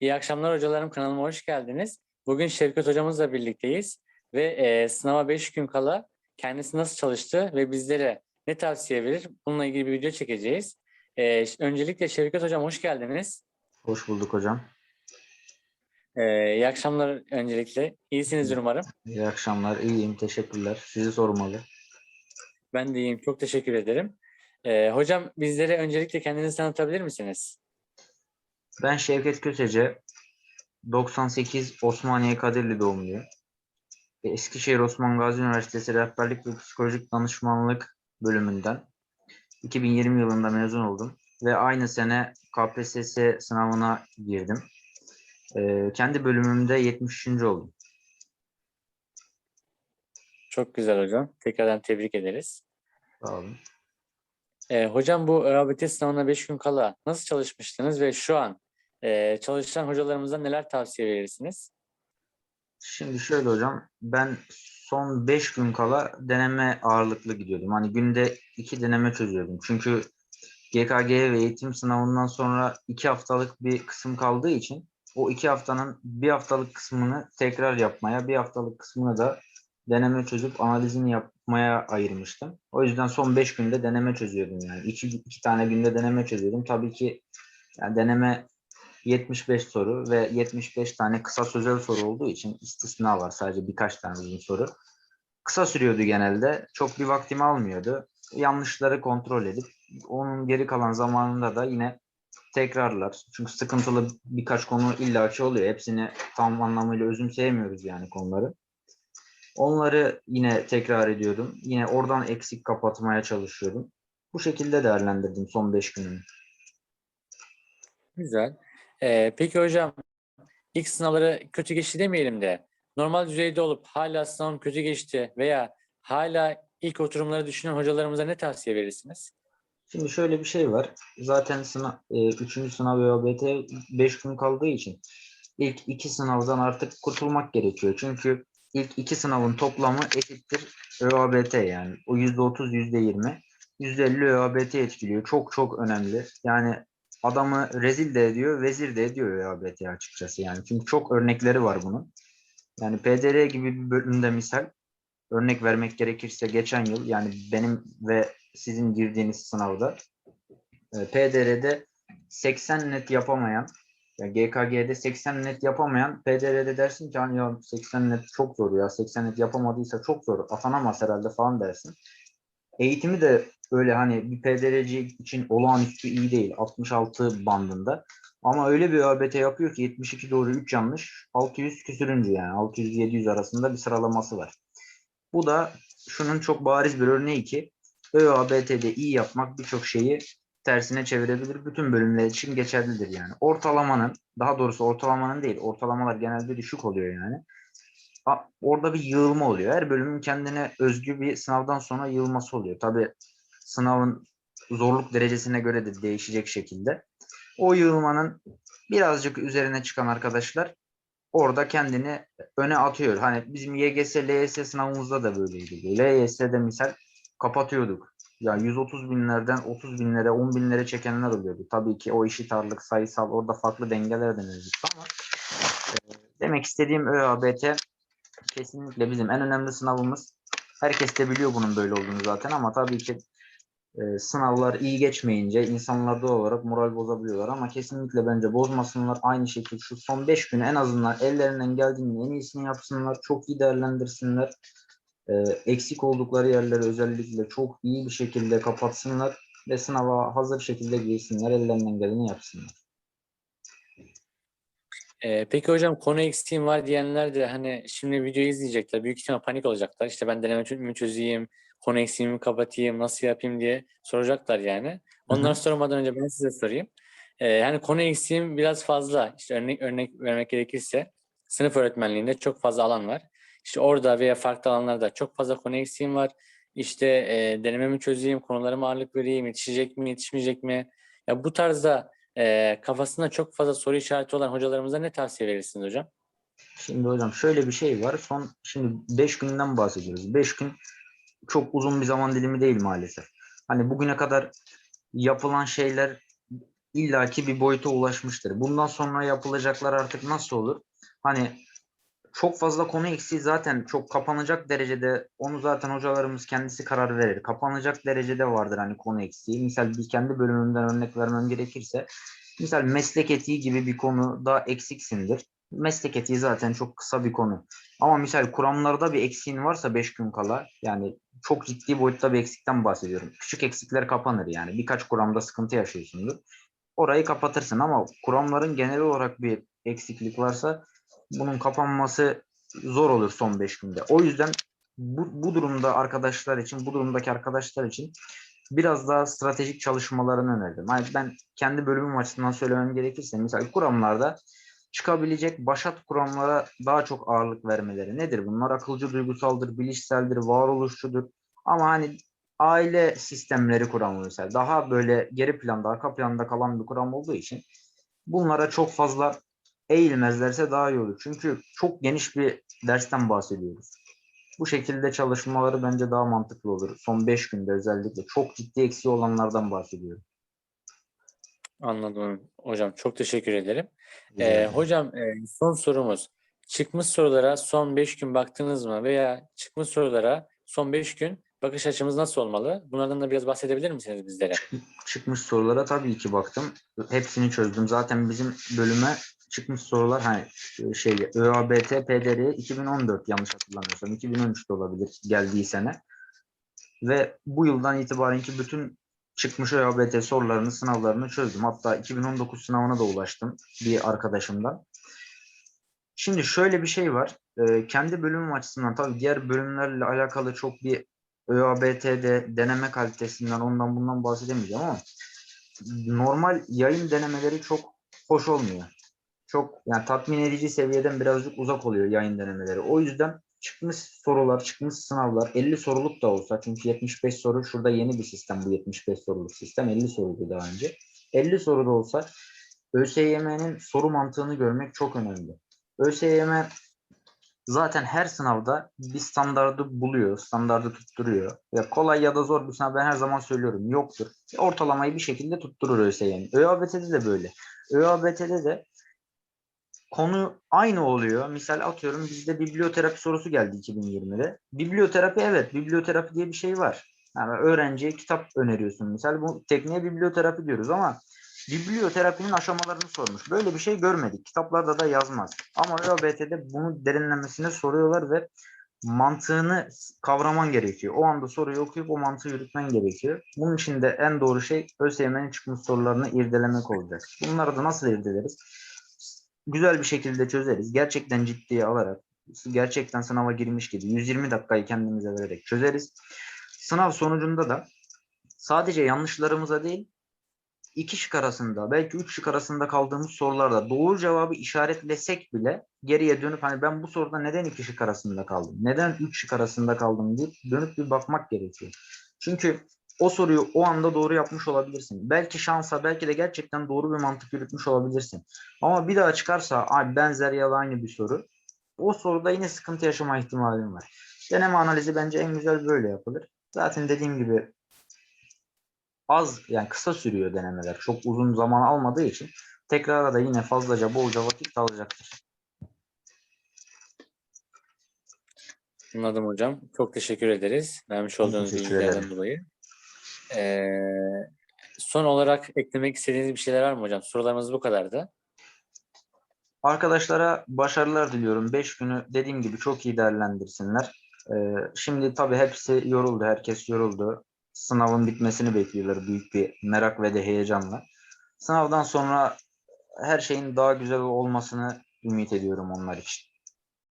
İyi akşamlar hocalarım kanalıma hoş geldiniz. Bugün Şevket hocamızla birlikteyiz ve e, sınava 5 gün kala kendisi nasıl çalıştı ve bizlere ne tavsiye verir bununla ilgili bir video çekeceğiz. E, öncelikle Şevket hocam hoş geldiniz. Hoş bulduk hocam. E, iyi akşamlar öncelikle. İyisinizdir umarım. İyi akşamlar. İyiyim. Teşekkürler. Sizi sormalı. Ben de iyiyim. Çok teşekkür ederim. E, hocam bizlere öncelikle kendinizi tanıtabilir misiniz? Ben Şevket Kösece. 98 Osmaniye Kadirli doğumluyum. Eskişehir Osman Gazi Üniversitesi Rehberlik ve Psikolojik Danışmanlık bölümünden 2020 yılında mezun oldum. Ve aynı sene KPSS sınavına girdim. Ee, kendi bölümümde 73. oldum. Çok güzel hocam. Tekrardan tebrik ederiz. Sağ olun. E, hocam bu ÖABT sınavına 5 gün kala nasıl çalışmıştınız ve şu an e, çalışan hocalarımıza neler tavsiye verirsiniz? Şimdi şöyle hocam, ben son 5 gün kala deneme ağırlıklı gidiyordum. Hani günde 2 deneme çözüyordum. Çünkü GKG ve eğitim sınavından sonra 2 haftalık bir kısım kaldığı için o 2 haftanın bir haftalık kısmını tekrar yapmaya, bir haftalık kısmını da deneme çözüp analizini yapmaya ayırmıştım. O yüzden son 5 günde deneme çözüyordum yani. 2 iki tane günde deneme çözüyordum. Tabii ki yani deneme 75 soru ve 75 tane kısa sözel soru olduğu için istisna var. Sadece birkaç tane uzun soru. Kısa sürüyordu genelde. Çok bir vaktimi almıyordu. Yanlışları kontrol edip onun geri kalan zamanında da yine tekrarlar. Çünkü sıkıntılı birkaç konu illaki oluyor. Hepsini tam anlamıyla özümseyemiyoruz yani konuları. Onları yine tekrar ediyordum. Yine oradan eksik kapatmaya çalışıyordum. Bu şekilde değerlendirdim son 5 günümü. Güzel. E, peki hocam ilk sınavları kötü geçti demeyelim de normal düzeyde olup hala sınavım kötü geçti veya hala ilk oturumları düşünen hocalarımıza ne tavsiye verirsiniz? Şimdi şöyle bir şey var. Zaten sınav, e, üçüncü sınav ÖABT 5 gün kaldığı için ilk iki sınavdan artık kurtulmak gerekiyor. Çünkü ilk iki sınavın toplamı eşittir ÖABT yani. O %30, %20, %50 ÖABT etkiliyor. Çok çok önemli. Yani adamı rezil de ediyor, vezir de ediyor ÖABT açıkçası yani. Çünkü çok örnekleri var bunun. Yani PDR gibi bir bölümde misal örnek vermek gerekirse geçen yıl yani benim ve sizin girdiğiniz sınavda e, PDR'de 80 net yapamayan yani GKG'de 80 net yapamayan PDR'de dersin ki hani ya 80 net çok zor ya 80 net yapamadıysa çok zor atanamaz herhalde falan dersin. Eğitimi de öyle hani bir PDRC için olağanüstü iyi değil 66 bandında. Ama öyle bir ÖABT yapıyor ki 72 doğru 3 yanlış 600 küsürüncü yani 600-700 arasında bir sıralaması var. Bu da şunun çok bariz bir örneği ki ÖABT'de iyi yapmak birçok şeyi tersine çevirebilir. Bütün bölümler için geçerlidir yani. Ortalamanın, daha doğrusu ortalamanın değil, ortalamalar genelde düşük oluyor yani. Orada bir yığılma oluyor. Her bölümün kendine özgü bir sınavdan sonra yığılması oluyor. Tabii sınavın zorluk derecesine göre de değişecek şekilde. O yığılmanın birazcık üzerine çıkan arkadaşlar orada kendini öne atıyor. Hani bizim YGS, LYS sınavımızda da böyleydi. LYS'de misal kapatıyorduk. Ya 130 binlerden 30 binlere, 10 binlere çekenler oluyordu. Tabii ki o işi tarlık, sayısal orada farklı dengeler de ama e, demek istediğim ÖABT kesinlikle bizim en önemli sınavımız. Herkes de biliyor bunun böyle olduğunu zaten ama tabii ki e, sınavlar iyi geçmeyince insanlar doğal olarak moral bozabiliyorlar ama kesinlikle bence bozmasınlar. Aynı şekilde şu son 5 günü en azından ellerinden geldiğinin en iyisini yapsınlar. Çok iyi değerlendirsinler. E, eksik oldukları yerleri özellikle çok iyi bir şekilde kapatsınlar ve sınava hazır şekilde girsinler. Ellerinden geleni yapsınlar. E, peki hocam konu eksiğim var diyenler de hani şimdi videoyu izleyecekler. Büyük ihtimal panik olacaklar. İşte ben deneme mi çözeyim, konu eksiğimi kapatayım, nasıl yapayım diye soracaklar yani. Onları sormadan önce ben size sorayım. E, yani konu eksiğim biraz fazla. İşte örnek örnek vermek gerekirse sınıf öğretmenliğinde çok fazla alan var. İşte orada veya farklı alanlarda çok fazla konu eksiğim var. İşte e, denememi çözeyim, konularıma ağırlık vereyim, yetişecek mi, yetişmeyecek mi? Ya bu tarzda e, kafasında çok fazla soru işareti olan hocalarımıza ne tavsiye verirsiniz hocam? Şimdi hocam şöyle bir şey var. Son şimdi 5 günden bahsediyoruz. 5 gün çok uzun bir zaman dilimi değil maalesef. Hani bugüne kadar yapılan şeyler illaki bir boyuta ulaşmıştır. Bundan sonra yapılacaklar artık nasıl olur? Hani çok fazla konu eksiği zaten çok kapanacak derecede onu zaten hocalarımız kendisi karar verir. Kapanacak derecede vardır hani konu eksiği. Misal bir kendi bölümümden örnek vermem gerekirse misal meslek etiği gibi bir konu da eksiksindir. Meslek etiği zaten çok kısa bir konu. Ama misal kuramlarda bir eksiğin varsa 5 gün kala yani çok ciddi boyutta bir eksikten bahsediyorum. Küçük eksikler kapanır yani. Birkaç kuramda sıkıntı yaşıyorsundur. Orayı kapatırsın ama kuramların genel olarak bir eksiklik varsa bunun kapanması zor olur son 5 günde. O yüzden bu, bu durumda arkadaşlar için, bu durumdaki arkadaşlar için biraz daha stratejik çalışmalarını öneririm. Yani ben kendi bölümüm açısından söylemem gerekirse mesela kuramlarda çıkabilecek başat kuramlara daha çok ağırlık vermeleri. Nedir bunlar? Akılcı duygusaldır, bilişseldir, varoluşçudur. Ama hani aile sistemleri kuramı mesela daha böyle geri planda, arka planda kalan bir kuram olduğu için bunlara çok fazla eğilmezlerse daha iyi olur. Çünkü çok geniş bir dersten bahsediyoruz. Bu şekilde çalışmaları bence daha mantıklı olur. Son 5 günde özellikle çok ciddi eksiği olanlardan bahsediyorum. Anladım hocam. Çok teşekkür ederim. Ee, hocam e, son sorumuz. Çıkmış sorulara son 5 gün baktınız mı veya çıkmış sorulara son 5 gün bakış açımız nasıl olmalı? Bunlardan da biraz bahsedebilir misiniz bizlere? çıkmış sorulara tabii ki baktım. Hepsini çözdüm. Zaten bizim bölüme çıkmış sorular hani şey ÖABT PDR 2014 yanlış hatırlamıyorsam 2013 de olabilir geldiği sene. Ve bu yıldan itibaren ki bütün çıkmış ÖABT sorularını, sınavlarını çözdüm. Hatta 2019 sınavına da ulaştım bir arkadaşımdan. Şimdi şöyle bir şey var. Ee, kendi bölümüm açısından tabii diğer bölümlerle alakalı çok bir ÖABT'de deneme kalitesinden ondan bundan bahsedemeyeceğim ama normal yayın denemeleri çok hoş olmuyor. Çok yani tatmin edici seviyeden birazcık uzak oluyor yayın denemeleri. O yüzden çıkmış sorular, çıkmış sınavlar 50 soruluk da olsa çünkü 75 soru şurada yeni bir sistem bu 75 soruluk sistem 50 soruydu daha önce. 50 soru da olsa ÖSYM'nin soru mantığını görmek çok önemli. ÖSYM zaten her sınavda bir standardı buluyor, standardı tutturuyor. Ya kolay ya da zor bir sınav ben her zaman söylüyorum yoktur. Ortalamayı bir şekilde tutturur ÖSYM. ÖABT'de de böyle. ÖABT'de de konu aynı oluyor. Misal atıyorum bizde biblioterapi sorusu geldi 2020'de. Biblioterapi evet, biblioterapi diye bir şey var. Yani öğrenciye kitap öneriyorsun. Misal bu tekniğe biblioterapi diyoruz ama biblioterapinin aşamalarını sormuş. Böyle bir şey görmedik. Kitaplarda da yazmaz. Ama ÖABT'de bunu derinlemesine soruyorlar ve mantığını kavraman gerekiyor. O anda soruyu okuyup o mantığı yürütmen gerekiyor. Bunun için de en doğru şey ÖSYM'nin çıkmış sorularını irdelemek olacak. Bunları da nasıl irdeleriz? Güzel bir şekilde çözeriz. Gerçekten ciddiye alarak, gerçekten sınava girmiş gibi 120 dakikayı kendimize vererek çözeriz. Sınav sonucunda da sadece yanlışlarımıza değil, iki şık arasında belki üç şık arasında kaldığımız sorularda doğru cevabı işaretlesek bile geriye dönüp hani ben bu soruda neden iki şık arasında kaldım? Neden üç şık arasında kaldım deyip dönüp bir bakmak gerekiyor. Çünkü o soruyu o anda doğru yapmış olabilirsin. Belki şansa belki de gerçekten doğru bir mantık yürütmüş olabilirsin. Ama bir daha çıkarsa abi benzer ya da aynı bir soru o soruda yine sıkıntı yaşama ihtimalin var. Deneme analizi bence en güzel böyle yapılır. Zaten dediğim gibi az yani kısa sürüyor denemeler. Çok uzun zaman almadığı için tekrara da yine fazlaca bolca vakit alacaktır. Anladım hocam. Çok teşekkür ederiz. Vermiş olduğunuz bilgilerden dolayı. Ee, son olarak eklemek istediğiniz bir şeyler var mı hocam? Sorularımız bu kadardı. Arkadaşlara başarılar diliyorum. 5 günü dediğim gibi çok iyi değerlendirsinler. Ee, şimdi tabii hepsi yoruldu. Herkes yoruldu. Sınavın bitmesini bekliyorlar büyük bir merak ve de heyecanla. Sınavdan sonra her şeyin daha güzel olmasını ümit ediyorum onlar için.